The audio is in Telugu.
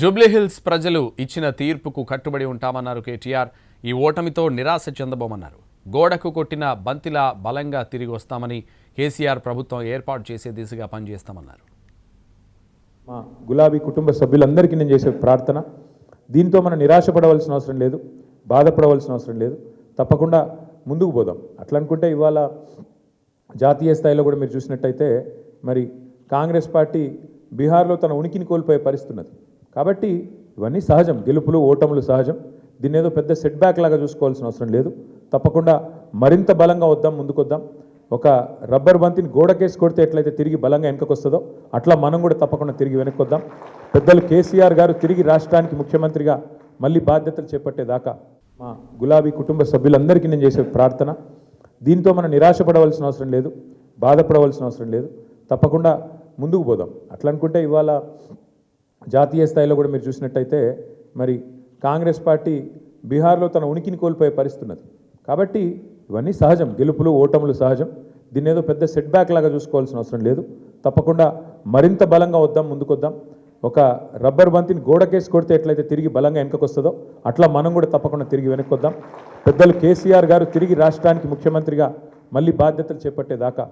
జూబ్లీహిల్స్ ప్రజలు ఇచ్చిన తీర్పుకు కట్టుబడి ఉంటామన్నారు కేటీఆర్. ఈ ఓటమితో నిరాశ చెందబోమన్నారు. గోడకు కొట్టిన బంతిలా బలంగా తిరిగి వస్తామని కేసీఆర్ ప్రభుత్వం ఏర్పాటు చేసే దిశగా పనిచేస్తామన్నారు. మా గులాబీ కుటుంబ సభ్యులందరికీ నేను చేసే ప్రార్థన. దీంతో మనం నిరాశపడవలసిన అవసరం లేదు బాధపడవలసిన అవసరం లేదు. తప్పకుండా ముందుకు పోదాం. అట్లా అనుకుంటే ఇవాళ జాతీయ స్థాయిలో కూడా మీరు చూసినట్టయితే మరి కాంగ్రెస్ పార్టీ బీహార్లో తన ఉనికిని కోల్పోయే పరిస్థితి ఉన్నది. కాబట్టి ఇవన్నీ సహజం. గెలుపులు ఓటములు సహజం. దీన్ని ఏదో పెద్ద సెట్ బ్యాక్ లాగా చూసుకోవాల్సిన అవసరం లేదు. తప్పకుండా మరింత బలంగా వద్దాం ముందుకొద్దాం. ఒక రబ్బర్ బంతిని గోడకేసి కొడితే ఎట్లయితే తిరిగి బలంగా వెనకకొస్తుందో అట్లా మనం కూడా తప్పకుండా తిరిగి వెనక్కి వద్దాం పెద్దలు కేసీఆర్ గారు తిరిగి రాష్ట్రానికి ముఖ్యమంత్రిగా మళ్ళీ బాధ్యతలు చేపట్టేదాకా మా గులాబీ కుటుంబ సభ్యులందరికీ నేను చేసే ప్రార్థన. దీంతో మనం నిరాశపడవలసిన అవసరం లేదు బాధపడవలసిన అవసరం లేదు. తప్పకుండా ముందుకు పోదాం. అట్లా అనుకుంటే ఇవాళ జాతీయ స్థాయిలో కూడా మీరు చూసినట్టయితే మరి కాంగ్రెస్ పార్టీ బీహార్లో తన ఉనికిని కోల్పోయే పరిస్థితి ఉన్నది కాబట్టి ఇవన్నీ సహజం. గెలుపులు ఓటములు సహజం. దీన్ని ఏదో పెద్ద సెట్ బ్యాక్ లాగా చూసుకోవాల్సిన అవసరం లేదు. తప్పకుండా మరింత బలంగా వద్దాం ముందుకొద్దాం. ఒక రబ్బర్ బంతిని గోడకేసి కొడితే ఎట్లయితే తిరిగి బలంగా వెనుకకొస్తుందో వస్తుందో అట్లా మనం కూడా తప్పకుండా తిరిగి వెనక్కి వద్దాం పెద్దలు కేసీఆర్ గారు తిరిగి రాష్ట్రానికి ముఖ్యమంత్రిగా మళ్ళీ బాధ్యతలు చేపట్టేదాకా